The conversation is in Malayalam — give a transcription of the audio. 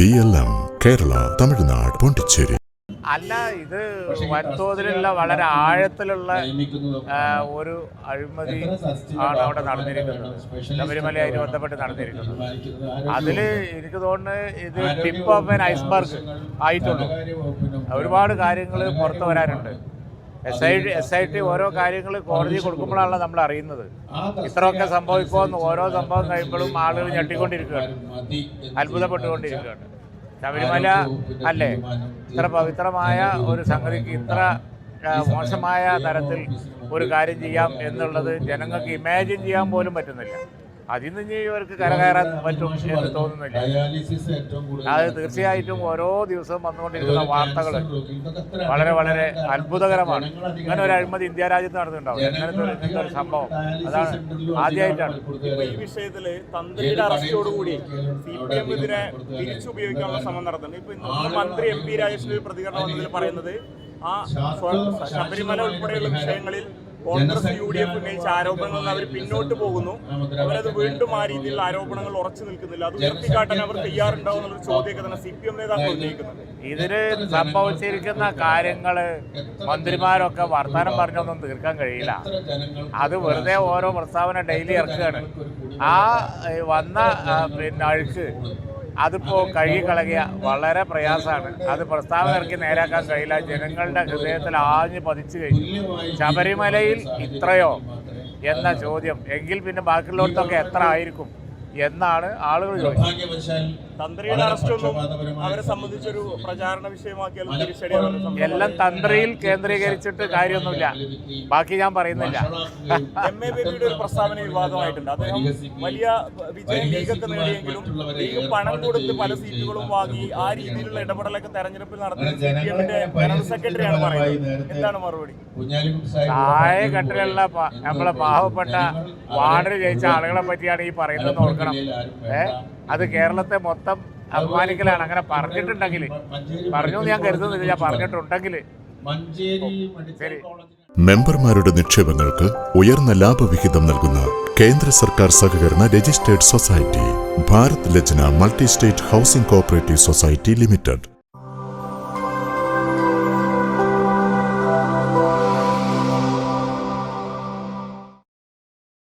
B L M Kerala Tamil Nadu Pondicherry അല്ല ഇത് വൻതോതിലുള്ള വളരെ ആഴത്തിലുള്ള ഒരു അഴിമതി ആണ് അവിടെ നടന്നിരിക്കുന്നത്. ശബരിമലയായി ബന്ധപ്പെട്ട് നടന്നിരിക്കുന്നത്. അതിൽ എനിക്ക് തോന്നുന്നത് ഇത് ടിപ്പ് ഓഫ് ആൻ ഐസ്ബർഗ് ആയിട്ടുള്ളൂ. ഒരുപാട് കാര്യങ്ങൾ പുറത്തു വരാനുണ്ട് S I T S I T ഓരോ കാര്യങ്ങൾ കോടതി കൊടുക്കുമ്പോഴാണ് നമ്മൾ അറിയുന്നത്. ഇത്രയൊക്കെ സംഭവിക്കുമെന്ന് ഓരോ സംഭവം കഴിയുമ്പോഴും ആളുകൾ ഞെട്ടിക്കൊണ്ടിരിക്കുകയാണ്. അത്ഭുതപ്പെട്ടുകൊണ്ടിരിക്കുകയാണ്. ശബരിമല അല്ലേ? ഇത്ര പവിത്രമായ ഒരു സംഗതിക്ക് ഇത്ര മോശമായ തരത്തിൽ ഒരു കാര്യം ചെയ്യാം എന്നുള്ളത് ജനങ്ങൾക്ക് ഇമാജിൻ ചെയ്യാൻ പോലും പറ്റുന്നില്ല. അതിൽ നിന്ന് ഇവർക്ക് കരകയറാൻ പറ്റും എന്ന് തോന്നുന്നില്ല. അത് തീർച്ചയായിട്ടും ഓരോ ദിവസവും വന്നുകൊണ്ടിരിക്കുന്ന വാർത്തകൾ വളരെ വളരെ അത്ഭുതകരമാണ്. ഇങ്ങനെ ഒരു അഴിമതി ഇന്ത്യ രാജ്യത്ത് നടന്നിട്ടുണ്ടാവും ഇങ്ങനത്തെ ഒരു സംഭവം. അതാണ് ആദ്യമായിട്ടാണ്. ഈ വിഷയത്തിൽ തന്ത്രിയുടെ അറസ്റ്റോടുകൂടി സി പി എം ഇതിനെ തിരിച്ചുപയോഗിക്കാനുള്ള ശ്രമം നടത്തുന്നുണ്ട് ഇപ്പൊ മന്ത്രി എം പി രാജേഷിന്റെ പ്രതികരണം വന്നതിൽ പറയുന്നത് ആ ശബരിമല ഉൾപ്പെടെയുള്ള വിഷയങ്ങളിൽ കോൺഗ്രസ് യു ഡി എഫ് ഉന്നയിച്ച ആരോപണങ്ങളിൽ അവർ പിന്നോട്ട് പോകുന്നു. അവരത് വീണ്ടും ആ രീതിയിലുള്ള ആരോപണങ്ങൾ ഉറച്ചു നിൽക്കുന്നില്ല. അത് ഉയർത്തിക്കാട്ടാൻ അവർ തയ്യാറുണ്ടാവും എന്നൊരു ചോദ്യമൊക്കെ തന്നെ സി പി എം നേതാക്കൾ ഉന്നയിക്കുന്നത് ഇതിൽ സംഭവിച്ചിരിക്കുന്ന കാര്യങ്ങൾ മന്ത്രിമാരൊക്കെ വർത്തമാനം പറഞ്ഞൊന്നും തീർക്കാൻ കഴിയില്ല. അത് വെറുതെ ഓരോ പ്രസ്താവന ഡെയിലി ഇറക്കുകയാണ്. ആ വന്ന പിന്നെ അഴുക്ക് അതിപ്പോ കഴുകിക്കളകിയ വളരെ പ്രയാസമാണ്. അത് പ്രസ്താവന ഇറക്കി നേരാക്കാൻ കഴിയില്ല. ജനങ്ങളുടെ ഹൃദയത്തിൽ ആഞ്ഞു പതിച്ചു കഴിഞ്ഞു. ശബരിമലയിൽ ഇത്രയോ എന്ന ചോദ്യം. എങ്കിൽ പിന്നെ ബാക്കിയുള്ളവർക്കൊക്കെ എത്ര ആയിരിക്കും? എന്നാണ് ആളുകൾ ചോദിക്കുന്നത്. തന്ത്രിയുടെ അറസ്റ്റ് ഒന്നും അവരെ സംബന്ധിച്ചൊരു പ്രചാരണ വിഷയമാക്കിയാലും തിരിച്ചടിയാണ് എല്ലാം തന്ത്രിയിൽ കേന്ദ്രീകരിച്ചിട്ട് കാര്യമൊന്നുമില്ല. ബാക്കി ഞാൻ പറയുന്നില്ല. എം എ ബേബിയുടെ ഒരു പ്രസ്താവന വിവാദമായിട്ടുണ്ട്. അദ്ദേഹം വലിയ വിജയം ലീഗൊക്കെ നേടിയെങ്കിലും ലീഗ് പണം കൊടുത്ത് പല സീറ്റുകളും വാങ്ങി ആ രീതിയിലുള്ള ഇടപെടലൊക്കെ തെരഞ്ഞെടുപ്പിൽ നടത്തി സി പി എമ്മിന്റെ ജനറൽ സെക്രട്ടറിയാണ് പറയുന്നത്. എന്താണ് മറുപടി? താഴെ കട്ടിലുള്ള നമ്മളെ പാവപ്പെട്ട വാർഡിൽ ജയിച്ച ആളുകളെ പറ്റിയാണ് ഈ പറയുന്നത് ഓർക്കണം. ഏഹ് അത് കേരളത്തെ മൊത്തം അപമാനിക്കലാണ് അങ്ങനെ പറഞ്ഞിട്ടുണ്ടെങ്കിൽ പറഞ്ഞു ഞാൻ കരുതുന്നില്ല. ഞാൻ പറഞ്ഞിട്ടുണ്ടെങ്കിൽ ശരി. മെമ്പർമാരുടെ നിക്ഷേപങ്ങൾക്ക് ഉയർന്ന ലാഭവിഹിതം നൽകുന്ന കേന്ദ്ര സർക്കാർ സഹകരണ registered society Bharat Lajna multi state housing cooperative society limited.